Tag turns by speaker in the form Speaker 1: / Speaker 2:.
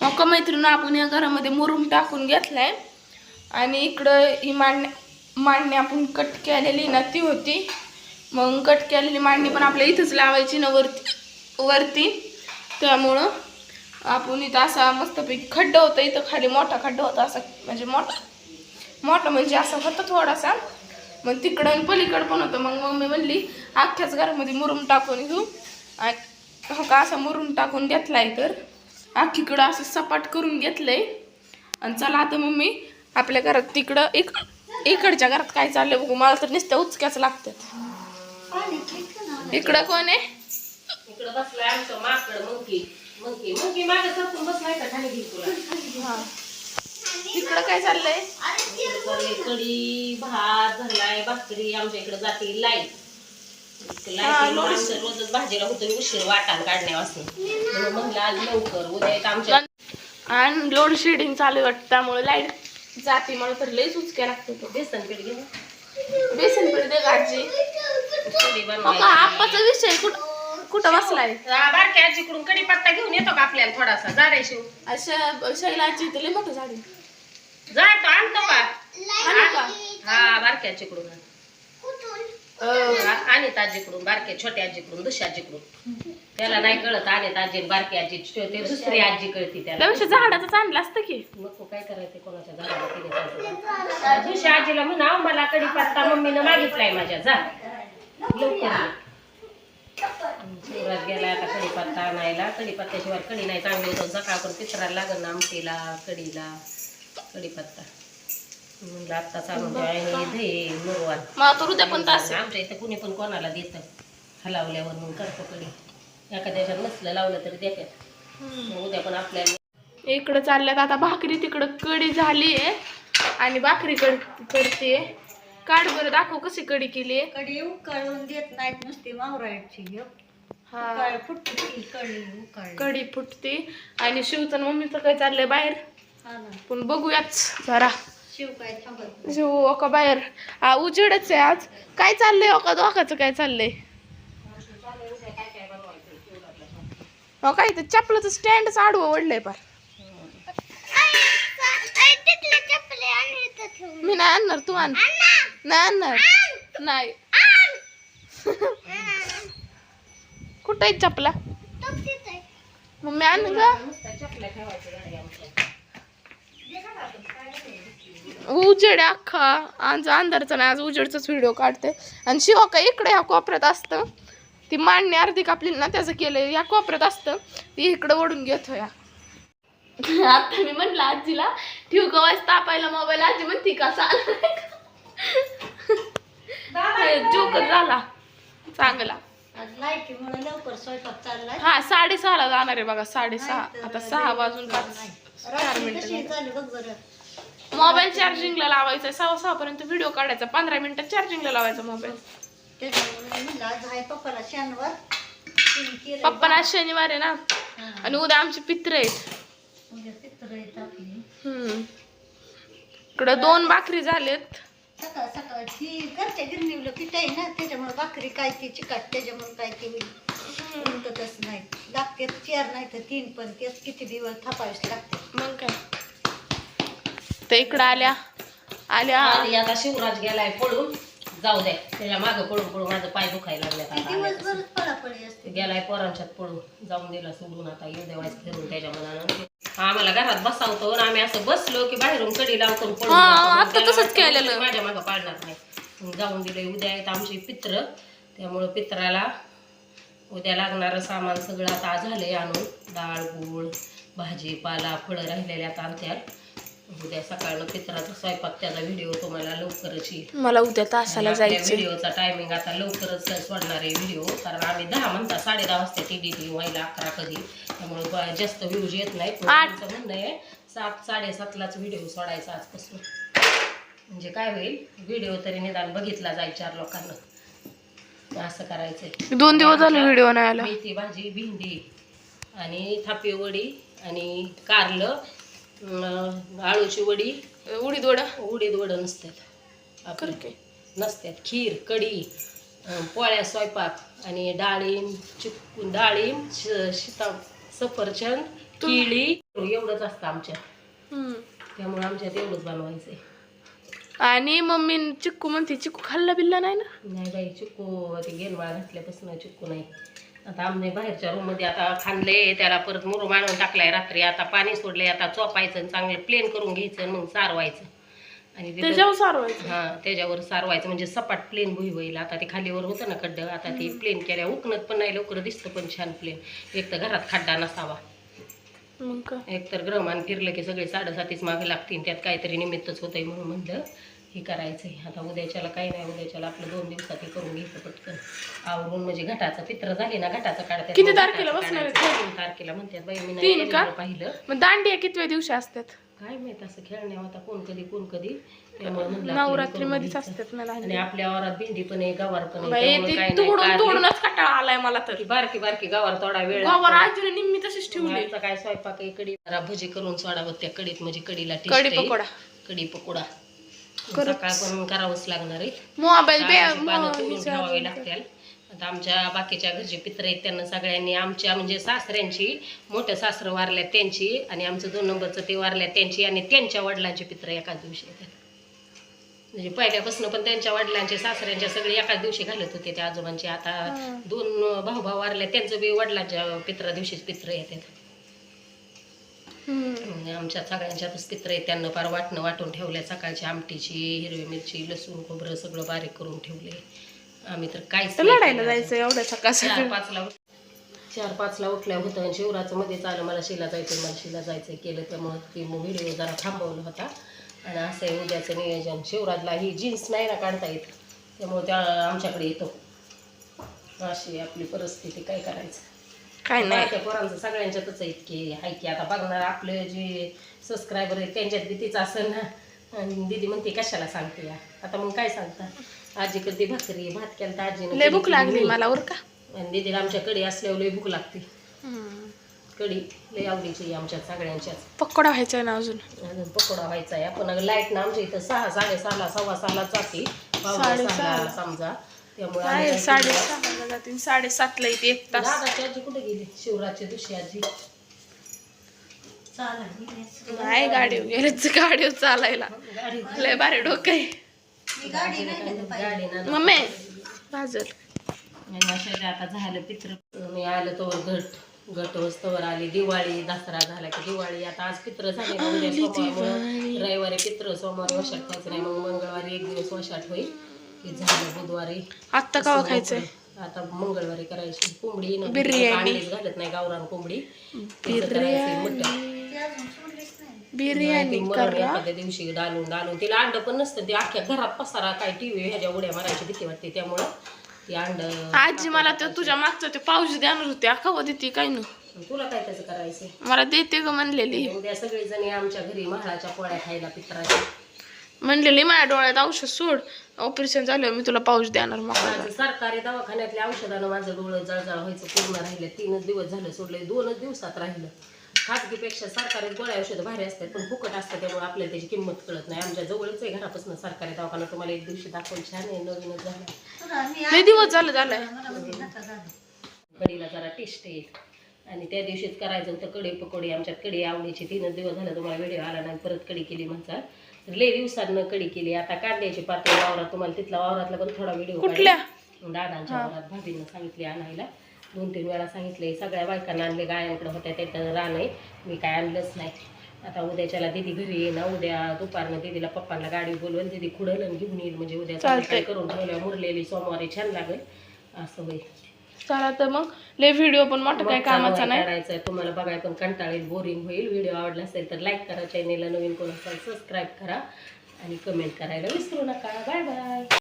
Speaker 1: मग मैत्रिणी आपण या घरामध्ये मुरुम टाकून घेतलाय. आणि इकडं ही मांडणी मांडणी आपण कट केलेली ना ती होती. मग कट केलेली मांडणी पण आपल्या इथंच लावायची ना वरती वरती. त्यामुळं आपण इथं असा मस्तपैकी खड्डा होता इथं खाली मोठा खड्डा होता असा म्हणजे मोठा. मोठा म्हणजे असं होतं थोडासा. मग तिकडं आणि पलीकडं पण होतं. मग मम्मी म्हणली अख्ख्याच घरामध्ये मुरुम टाकून घेऊ. आणि हो का असा मुरुम टाकून घेतलाय तर. अख्खीकडं असं सपाट करून घेतलंय. आणि चला आता मम्मी आपल्या घरात तिकडं इक इकडच्या घरात काय चाललंय बघू. मला तर नुसत्या उचक्याच लागतात इकडं कोण आहे?
Speaker 2: इकडं बसलाय आमचं माकड मंकी. मंकी मंकी मागे सरकून बसलाय का? खाली घेईल तुला.
Speaker 1: हा. इकडं काय चाललंय?
Speaker 2: भात धरलाय भाकरी आमच्या इकडे जाते लाइट
Speaker 1: हा,
Speaker 2: लाइट
Speaker 1: लोणी-
Speaker 2: आमचं रोजच भाजीला होतं उशीर वाटाण काढण्यापासून म्हणलं आज लवकर उद्या एक आमच्या
Speaker 1: आणि लोड शेडिंग चालू वाटतं त्यामुळे लाइट जाते मला तर लईच उचक्या लागतो
Speaker 2: बेसन पीठ घे
Speaker 1: बेसन पीठ दे गाजी आप्पाचा विषय कुठं कुठं बसलाय?
Speaker 2: बारक्या आजीकडून कढी पत्ता घेऊन येतो का आपल्याला थोडासा? जा रे शिव.
Speaker 1: अशा शैलाची इथं लई मोठं झाड.
Speaker 2: जातो आणतो का? हा बारक्या आजीकडून आण. आजीकडून बारक्या छोट्या आजीकडून दुसऱ्या आजीकडून. त्याला नाही कळत आणीत आजी आणि बारकी आजी. ते दुसरी आजी कळती त्याला.
Speaker 1: त्यापेक्षा झाडाचं आणलं असतं की.
Speaker 2: नको काय करायचं कोणाच्या झाडाला तिने. दुसऱ्या आजीला म्हणा मला कढी पत्ता मम्मीनं मागितलाय माझ्या. जा. लवकर. शिवराज गेला आता कढीपत्ता आणायला. कढीपत्त्याशिवाय कढी नाही चांगली. होतं सकाळ पण पित्राला लागल ना आमटीला कढीला. कढीपत्ता म्हणलं
Speaker 1: मग आता उद्या पण तास आहे.
Speaker 2: आमच्या इथं कुणी पण कोणाला देतं हलावल्यावर मग करतो नसलं लावलं तरी देतात उद्या पण आपल्याला
Speaker 1: इकडं चालल्यात आता भाकरी तिकडं कडी झाली आहे आणि भाकरी कड करते. काढ बरं दाखव कशी कडी केली आहे.
Speaker 3: कडी उकळून देत नाहीत नुसती मावरायची
Speaker 1: हा.
Speaker 3: फुटती कडी
Speaker 1: फुटते. आणि शिवचं आणि मम्मीचं काय चाललंय बाहेर?
Speaker 3: हा
Speaker 1: पण बघूयाच जरा.
Speaker 3: शिव
Speaker 1: ओका बाहेर. हा उजेडच आहे आज. काय चाललंय ओका? दोकाचं काय चाललंय? हो काय ते चपलाचं स्टँडच आडवं ओढलंय पार. मी नाही आणणार तू आण. नाही आणणार. नाही. कुठं आहे चपला? मम्मी आण ग. उजेड अख्खा. आज अंधारचा नाही आज उजेडचाच व्हिडिओ काढते. आणि शिवा का इकडे ह्या कोपऱ्यात असतं. ती मांडणी अर्धी कापली ना त्याचं केलंय. या कोपऱ्यात असतं. ती इकडं ओढून घेतो या आता मी म्हणलं आजीला ठेवू का वाज तापायला मोबाईल आजी म्हणती का चाल जोकच झाला. चांगला. हा साडेसहाला जाणार आहे बघा साडेसहा. आता सहा वाजून पाच. चार मिनिटं मोबाईल चार्जिंगला लावायचा सहा सहा पर्यंत व्हिडिओ काढायचा. पंधरा मिनिटात चार्जिंगला लावायचा मोबाईल. पप्पा आज शनिवार. आहे ना. आणि उद्या आमचे पित्र आहेत. इकडं दोन भाकरी झालेत.
Speaker 3: सकाळ सकाळ ती घरच्या गिरणीला पीठ आहे ना त्याच्यामुळे भाकरी काय ती चिकट त्याच्यामुळे काय ती उलटतच नाही. लागते चार नाही तर तीन पण. तेच किती दिवस थापावेच लागते
Speaker 1: मग काय? तर इकडं आल्या. आल्या.
Speaker 2: आणि आता शिवराज गेलाय पळून. जाऊ दे त्याच्या मागं पळून पळून माझं पाय दुखायला लागले गेलाय पोरांच्यात पळून. जाऊन दिला सोडून आता येऊ देवायच फिरून त्याच्या मनानं. आम्हाला घरात बसावतो आम्ही असं बसलो की बाहेरून कडी लावतो पळून
Speaker 1: हा,
Speaker 2: जातो. त्याला
Speaker 1: तसंच केलेलं.
Speaker 2: माझ्या मागं पाडणार नाही. मग जाऊन दिलंय उद्या आहेत आमचे पित्र. त्यामुळं पित्राला उद्या लागणारं सामान सगळं आता झालंय आणून. डाळ गूळ भाजीपाला फळं राहिलेल्या आणत्यात उद्या सकाळनं पित्राचा स्वयंपाक त्याचा व्हिडिओ तुम्हाला लवकरच येईल.
Speaker 1: मला उद्या तासाला जायचं
Speaker 2: व्हिडिओचा टायमिंग आता लवकरच सोडणार आहे व्हिडिओ कारण आम्ही दहा म्हणता साडे दहा वाजता ती डिटी व्हायला अकरा कधी. त्यामुळे जास्त व्ह्यूज येत
Speaker 1: आठ.
Speaker 2: आमचं म्हणणं आहे सात साडेसातलाच व्हिडिओ सोडायचा आजपासून. म्हणजे काय होईल व्हिडिओ तरी निदान बघितला जाईल चार लोकांना. असं करायचंय.
Speaker 1: दोन दिवस झाले व्हिडिओ नाही आला.
Speaker 2: मेथी भाजी भेंडी आणि थापी वडी आणि कारलं आळूची वडी
Speaker 1: उडीद वडा
Speaker 2: उडीद वडं नसतात आपली. नसतात. खीर कढी पोळ्या स्वयंपाक आणि डाळिंब चिकू डाळिंब श- सीता सफरचंद केळी एवढंच असतं आमच्यात.
Speaker 1: हम्म.
Speaker 2: त्यामुळे आमच्यात एवढंच बनवायचंय.
Speaker 1: आणि मम्मी चिक्कू म्हणते चिक्कू खाल्ला बिल्ला नाही ना?
Speaker 2: नाही बाई चिक्कू ते गेनवाळ घातल्यापासून चिक्कू नाही. आता आम्ही बाहेरच्या रूममध्ये आता खांदले त्याला परत मुरुम आणून टाकलाय रात्री. आता पाणी सोडलंय आता चोपायचं आणि चांगलं प्लेन करून घ्यायचं आणि मग सारवायचं. आणि
Speaker 1: त्याच्यावर सारवायचं?
Speaker 2: हा त्याच्यावर सारवायचं. म्हणजे सपाट प्लेन भुई होईल. आता ते खालीवर होतं ना खड्डं आता ते प्लेन केल्या उकणत पण नाही लवकर दिसतं पण छान प्लेन एक तर घरात खड्डा नसावा. एक तर ग्रहमान फिरलं की सगळे साडेसातीच मागे लागतील. त्यात काहीतरी निमित्तच होतंय म्हणून म्हणलं. हे करायचंय आता उद्याच्याला काही नाही उद्याच्याला आपलं दोन दिवसात हे करून घ्यायचं पटकन आवरून म्हणजे घटाचं पित्र झाली ना घटाचं काढतात
Speaker 1: किती तारखेला बसणार
Speaker 2: तारखेला म्हणतात बाई मी
Speaker 1: तीन
Speaker 2: नाही
Speaker 1: का?
Speaker 2: पाहिलं
Speaker 1: मग दांडिया कितव्या दिवशी असतात
Speaker 2: काय माहीत असं खेळण्या होता कोण कधी कोण कधी त्यामुळे म्हणलं आपलं
Speaker 1: नवरात्री
Speaker 2: करून
Speaker 1: मध्येच
Speaker 2: घ्यायचं.
Speaker 1: असतात ना
Speaker 2: आणि आपल्या वावरात भेंडी पण आहे गवार पण आहे
Speaker 1: बाई
Speaker 2: त्यामुळे
Speaker 1: ते
Speaker 2: काय नाही.
Speaker 1: तोडून
Speaker 2: कारली-
Speaker 1: तोडूनच कटाळा आलाय मला तर
Speaker 2: ती बारकी बारकी गवार थोडा वेळ
Speaker 1: गावावर
Speaker 2: लागतो.
Speaker 1: आजीने निम्मी तशीच ठेवली
Speaker 2: आमचा काय स्वयंपाक आहे कडी जरा भजी करून सोडावं त्या कडीत म्हणजे कडीला taste
Speaker 1: कढी
Speaker 2: आहे.
Speaker 1: पकोडा
Speaker 2: कढी पकोडा. सकाळ पण करावंच लागणार आहे. पानं ठेवावे लागतील. आता आमच्या बाकीच्या घरचे पित्र आहेत त्यांना सगळ्यांनी आमच्या म्हणजे सासऱ्यांची मोठ्या सासरं वारल्यात त्यांची आणि आमचं दोन नंबरचं ते वारल्यात त्यांची आणि त्यांच्या वडिलांची पित्र एकाच दिवशी येतात. म्हणजे पहिल्यापासून पण त्यांच्या वडिलांचे सासऱ्यांच्या सगळे एकाच दिवशी घालत होते त्या आजोबांचे. आता. दोन भाऊ भाऊ वारले त्यांचं बी वडिलांच्या पित्रा दिवशीच पित्र येतात. आमच्या सगळ्यांच्यातच पित्र आहेत त्यांना फार वाटणं वाटून ठेवल्या. सकाळची आमटीची हिरवी मिरची लसूण खोबरं सगळं बारीक करून ठेवले आम्ही तर काहीच
Speaker 1: लढायला. जायचं एवढ्या सकाळ
Speaker 2: चार पाचला चार पाचला उठल्या होतं आणि शिवराचं मध्ये आलं मला शिला जायचं मला शिला जायचं केलं त्यामुळं ती व्हिडिओ जरा थांबवला होता. आणि असं आहे उद्याचं नियोजन. शिवराजला ही जीन्स नाही ना काढता येत. त्यामुळे त्या आमच्याकडे येतो. अशी आपली परिस्थिती काय करायचं.
Speaker 1: काय नाही.
Speaker 2: पोरांचं सगळ्यांच्यातच आहे की आता बघणार आपले जे सबस्क्रायबर आहेत त्यांच्यात बी तीच असेल ना. आणि दीदी म्हणते कशाला सांगते या? आता मग काय सांगता? आजी करते भाकरी भात केला तर आजीने
Speaker 1: लय
Speaker 2: कढी
Speaker 1: भूक लागली. मला वर का?
Speaker 2: आणि दीदीला आमच्या कडी असल्यावर लय भूक लागते. कडी लय आवडीची आहे आमच्यात सगळ्यांच्याच
Speaker 1: पकोडा व्हायचा आहे ना अजून?
Speaker 2: अजून पकोडा व्हायचा आहे. आपण लाइट ना आमच्या इथं सहा साडेसहाला सव्वा सहाला जाते. पावणे. सहाला समजा. त्यामुळे
Speaker 1: जातील साडेसातला येते एक तास.
Speaker 2: आजी कुठे गेली? शिवराजच्या दिवशी आजी.
Speaker 1: नाही गेलेच गाडीवर चालायला.
Speaker 2: गाडी
Speaker 1: लय भारी डोकं आहे.
Speaker 3: गाडी नाही.
Speaker 2: गाडी
Speaker 1: मम्मी भाजल.
Speaker 2: आता झालं पित्र. मी आलं तोवर घट. घट वस्तवर आली. दिवाळी दसरा झाला की दिवाळी. आता आज पित्र झाले रविवारी पित्र सोमवारी वशाट खायचं नाही. मग मंगळवारी एक दिवस वशाट होईल. हे झालं बुधवारी?
Speaker 1: आत्ता कवा खायचंय?
Speaker 2: आता मंगळवारी करायची. कोंबडी न
Speaker 1: बिर्याणी.
Speaker 2: अंडीच घालत नाही गावरान कोंबडी. तिचं करायचं मटण.
Speaker 3: ते अजून सोडलीच नाही
Speaker 1: बिर्याणी
Speaker 2: मरण
Speaker 1: करा.
Speaker 2: एखाद्या दिवशी डालून डालून तिला अंड पण नसतं. ते अख्ख्या घरात पसारा काय टीव्ही ह्याच्या उड्या मारायची भीती वाटते. त्यामुळं ती अंड
Speaker 1: आजी मला ते तुझ्या मागचं ते पाऊस देणार होते. अका देते काय न?
Speaker 2: तुला काय त्याचं करायचं
Speaker 1: मला देते ग म्हणलेली.
Speaker 2: उद्या सगळेजण आमच्या घरी महाळाच्या पोळ्या खायला पित्राच्या.
Speaker 1: म्हणलेली माझ्या डोळ्यात औषध सोड. ऑपरेशन झाल्यावर मी तुला पाऊस देणार मग.
Speaker 2: माझं सरकारी दवाखान्यातल्या औषधानं माझं डोळं जळजळ व्हायचं पूर्ण राहिलं. तीनच दिवस झालं सोडले दोनच दिवसात राहिलं. खाजगीपेक्षा सरकारी गोळ्या औषधं भारी असतात पण फुकट असतात त्यामुळे आपल्याला त्याची किंमत कळत नाही. आमच्या जवळच आहे घरापासून सरकारी दवाखाना तुम्हाला एक दिवशी दाखवून छान आहे नवीनच झालं
Speaker 1: लय दिवस झालं झालंय.
Speaker 3: झालं.
Speaker 2: कढीला जरा टेस्ट येईल आणि त्या दिवशीच करायचं होतं कढी पकोडी. आमच्यात कढी आवडीची. तीनच दिवस झालं तुम्हाला व्हिडिओ आला नाही परत कढी केली म्हणता तर लय दिवसांना कढी केली. आता कांद्याची पातळी वावरात तुम्हाला तिथला वावरातला पण थोडा व्हिडिओ दादांच्या वावरात भाभीनं सांगितले आणायला. दोन तीन वेळा सांगितले सगळ्या बायकांना आणले गायांकडे होत्या त्याचं रान आहे मी काय आणलंच नाही. आता उद्याच्याला दिदी घरी येईन ना उद्या दुपारनं दिदीला पप्पांना गाडी बोलवेल दिदी खुडल आणि घेऊन येईल. म्हणजे उद्या करून ठेवल्या मुरलेली सोमवारी छान लागेल. असं होईल.
Speaker 1: चला तर मग. लय व्हिडिओ पण मोठं काय कामाचा नाही.
Speaker 2: करायचं तुम्हाला बघाय पण कंटाळेल बोरिंग होईल. व्हिडिओ आवडला असेल तर लाईक करा चॅनेलला नवीन कोण असेल सबस्क्राईब करा आणि कमेंट करायला विसरू नका. Bye bye